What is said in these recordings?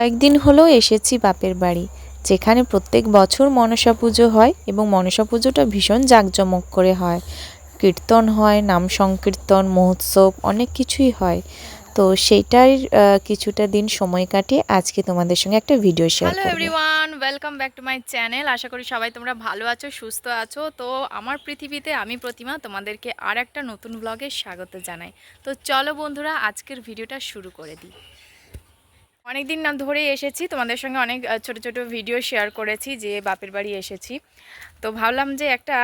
কয়েকদিন হলো এসেছি বাপের বাড়ি যেখানে প্রত্যেক বছর মনসা পুজো হয় এবং মনসা পুজোটা ভীষণ জাঁকজমক করে হয়। কীর্তন হয় নাম সংকীর্তন মহোৎসব অনেক কিছুই হয়। তো সেইটার কিছুটা দিন সময় কাটিয়ে আজকে তোমাদের সঙ্গে একটা video share hello everyone welcome back to my channel আশা করি সবাই তোমরা ভালো আছো সুস্থ আছো। তো আমার পৃথিবীতে আমি প্রতিমা তোমাদেরকে আর একটা নতুন ব্লগে স্বাগত জানাই। তো চলো বন্ধুরা আজকের ভিডিওটা শুরু করে দিই। অনেক দিন না ধরে এসেছি। তোমাদের সঙ্গে অনেক ছোট ছোট ভিডিও শেয়ার করেছি যে বাপের বাড়ি এসেছি। তো ভাবলাম যে একটা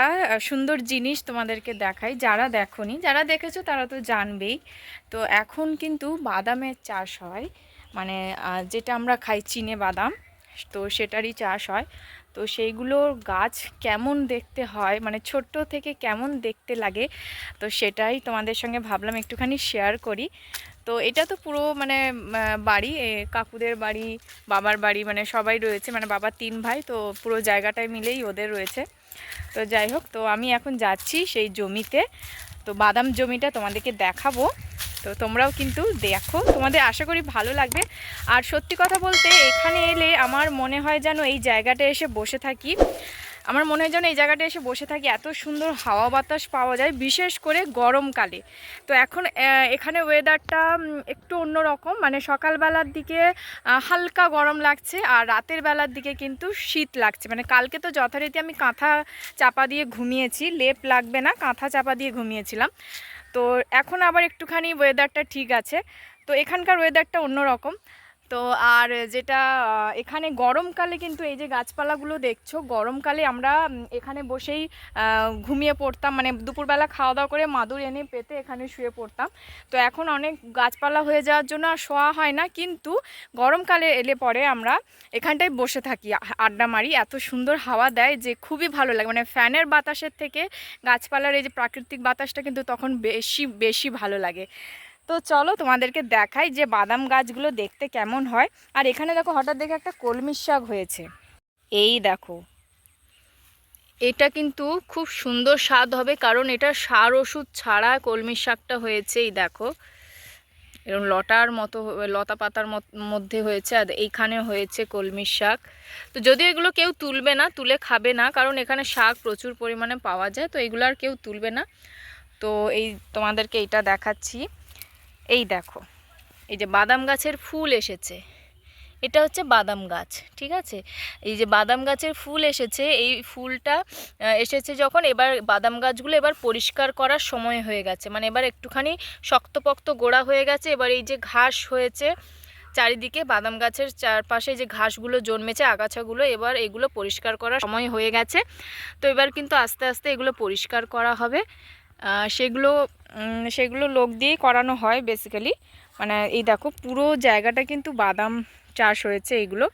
সুন্দর জিনিস তোমাদেরকে দেখাই। যারা দেখনি, যারা দেখেছ তারা তো জানবেই। তো এখন কিন্তু বাদামের চাষ হয়। মানে যেটা আমরা খাই, চিনে বাদাম। তো সেটারই চাষ হয়। তো সেইগুলোর গাছ কেমন দেখতে হয় মানে ছোট্ট থেকে কেমন দেখতে লাগে, তো সেটাই তোমাদের সঙ্গে ভাবলাম একটুখানি শেয়ার করি। তো এটা তো পুরো মানে বাড়ি কাকুদের বাড়ি, বাবার বাড়ি মানে সবাই রয়েছে মানে বাবার তিন ভাই, তো পুরো জায়গাটায় মিলেই ওদের রয়েছে। তো যাই হোক, তো আমি এখন যাচ্ছি সেই জমিতে। তো বাদাম জমিটা তোমাদেরকে দেখাবো। তো তোমরাও কিন্তু দেখো। তোমাদের আশা করি ভালো লাগবে। আর সত্যি কথা বলতে এখানে এলে আমার মনে হয় যেন এই জায়গাটা এসে বসে থাকি। আমার মনে হয় যেন এই জায়গাটা এসে বসে থাকি। এত সুন্দর হাওয়া বাতাস পাওয়া যায়, বিশেষ করে গরমকালে। তো এখন এখানে ওয়েদারটা একটু অন্যরকম। মানে সকালবেলার দিকে হালকা গরম লাগছে আর রাতের বেলার দিকে কিন্তু শীত লাগছে। মানে কালকে তো যথারীতি আমি কাঁথা চাপা দিয়ে ঘুমিয়েছি। লেপ লাগবে না, কাঁথা চাপা দিয়ে ঘুমিয়েছিলাম। তো এখন আবার একটুখানি ওয়েদারটা ঠিক আছে। তো এখানকার ওয়েদারটা অন্যরকম। তো আর যেটা এখানে গরমকালে কিন্তু এই যে গাছপালাগুলো দেখছ, গরমকালে আমরা এখানে বসেই ঘুমিয়ে পড়তাম মানে দুপুরবেলা খাওয়া দাওয়া করে মাদুর এনে পেতে এখানে শুয়ে পড়তাম। তো এখন অনেক গাছপালা হয়ে যাওয়ার জন্য আর শোয়া হয় না, কিন্তু গরমকালে এলে পরে আমরা এখানটায় বসে থাকি আড্ডা মারি। এত সুন্দর হাওয়া দেয় যে খুবই ভালো লাগে মানে ফ্যানের বাতাসের থেকে গাছপালার এই যে প্রাকৃতিক বাতাসটা কিন্তু তখন বেশি বেশি ভালো লাগে। তো চলো তোমাদেরকে দেখাই যে বাদাম গাছগুলো দেখতে কেমন হয়। আর এখানে দেখো হঠাৎ দেখে একটা কলমির শাক হয়েছে। এই দেখো। এটা কিন্তু খুব সুন্দর স্বাদ হবে কারণ এটা সার ওষুধ ছাড়া কলমির শাকটা হয়েছে এই দেখো। এরকম লটার মতো, লতা পাতার মধ্যে হয়েছে আর এইখানে হয়েছে কলমির শাক। তো যদিও এগুলো কেউ তুলবে না, তুলে খাবে না, কারণ এখানে শাক প্রচুর পরিমাণে পাওয়া যায়, তো এগুলো আর কেউ তুলবে না। তো এই তোমাদেরকে এইটা দেখাচ্ছি। এই দেখো, এই যে বাদাম গাছের ফুল এসেছে। এটা হচ্ছে বাদাম গাছ, ঠিক আছে? এই যে বাদাম গাছের ফুল এসেছে, এই ফুলটা এসেছে যখন এবার বাদাম গাছগুলো এবার পরিষ্কার করার সময় হয়ে গেছে। মানে এবার একটুখানি শক্তপোক্ত গোড়া হয়ে গেছে, এবার এই যে ঘাস হয়েছে, চারিদিকে বাদাম গাছের চারপাশে যে ঘাসগুলো জন্মেছে, আগাছাগুলো, এবার এগুলো পরিষ্কার করার সময় হয়ে গেছে। তো এবার কিন্তু আস্তে আস্তে এগুলো পরিষ্কার করা হবে। সেগুলো সেগুলো লোক দিয়েই করানো হয় বেসিক্যালি মানে এই দেখো, পুরো জায়গাটা কিন্তু বাদাম চাষ হয়েছে, এগুলো।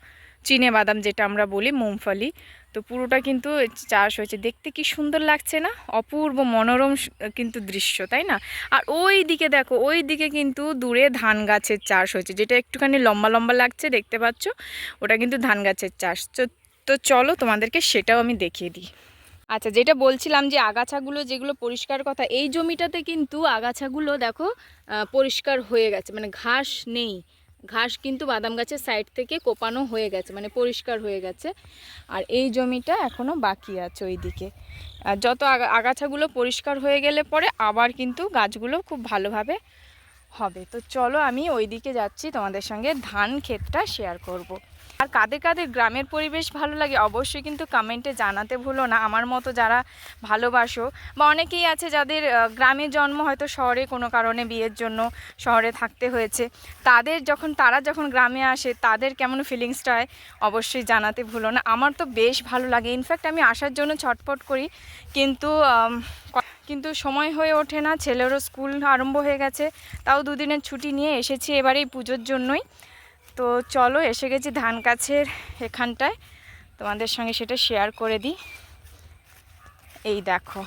চিনে বাদাম যেটা আমরা বলি মুমফলি তো পুরোটা কিন্তু চাষ হয়েছে। দেখতে কি সুন্দর লাগছে না? অপূর্ব মনোরম কিন্তু দৃশ্য, তাই না? আর ওই দিকে দেখো, ওই দিকে কিন্তু দূরে ধান গাছের চাষ হয়েছে, যেটা একটুখানি লম্বা লম্বা লাগছে, দেখতে পাচ্ছ? ওটা কিন্তু ধান গাছের চাষ। তো চলো তোমাদেরকে সেটাও আমি দেখিয়ে দিই। আচ্ছা যেটা বলছিলাম যে আগাছাগুলো যেগুলো পরিষ্কার কথা, এই জমিটাতে কিন্তু আগাছাগুলো দেখো পরিষ্কার হয়ে গেছে মানে ঘাস নেই। ঘাস কিন্তু বাদাম গাছের সাইড থেকে কোপানো হয়ে গেছে মানে পরিষ্কার হয়ে গেছে। আর এই জমিটা এখনও বাকি আছে ওইদিকে। আর যত আগাছাগুলো পরিষ্কার হয়ে গেলে পরে আবার কিন্তু গাছগুলো খুব ভালোভাবে হবে। তো চলো আমি ওইদিকে যাচ্ছি, তোমাদের সঙ্গে ধান ক্ষেতটা শেয়ার করব। আর কাদের কাদের গ্রামের পরিবেশ ভালো লাগে অবশ্যই কিন্তু কমেন্টে জানাতে ভুলো না। আমার মতো যারা ভালোবাসো বা অনেকেই আছে যাদের গ্রামে জন্ম হয়তো শহরে কোনো কারণে বিয়ের জন্য শহরে থাকতে হয়েছে। তাদের যখন, তারা যখন গ্রামে আসে, তাদের কেমন ফিলিংসটা হয় অবশ্যই জানাতে ভুলো না। আমার তো বেশ ভালো লাগে। ইনফ্যাক্ট আমি আসার জন্য ছটপট করি। কিন্তু কিন্তু সময় হয়ে ওঠে না। ছেলেরও স্কুল আরম্ভ হয়ে গেছে। তাও দুদিনের ছুটি নিয়ে এসেছি এবার এই পুজোর জন্যই। তো চলো, এসে গেছি ধান গাছের এখানটায়। তোমাদের সঙ্গে সেটা শেয়ার করে দিই। এই দেখো,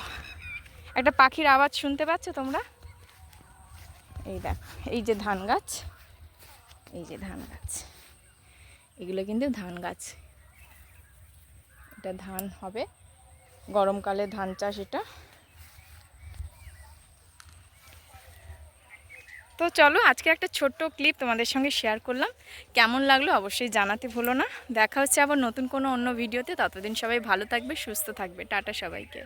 একটা পাখির আওয়াজ শুনতে পাচ্ছ তোমরা? এই দেখো, এই যে ধান গাছ, এই যে ধান গাছ। এগুলো কিন্তু ধান গাছ। এটা ধান হবে, গরমকালে ধান চাষ এটা। তো চলো আজকে একটা ছোট্ট ক্লিপ তোমাদের সঙ্গে শেয়ার করলাম। কেমন লাগল অবশ্যই জানাতে ভুলো না। দেখা হচ্ছে আবার নতুন কোনো অন্য ভিডিওতে। ততদিন সবাই ভালো থাকবে, সুস্থ থাকবে। টাটা সবাইকে।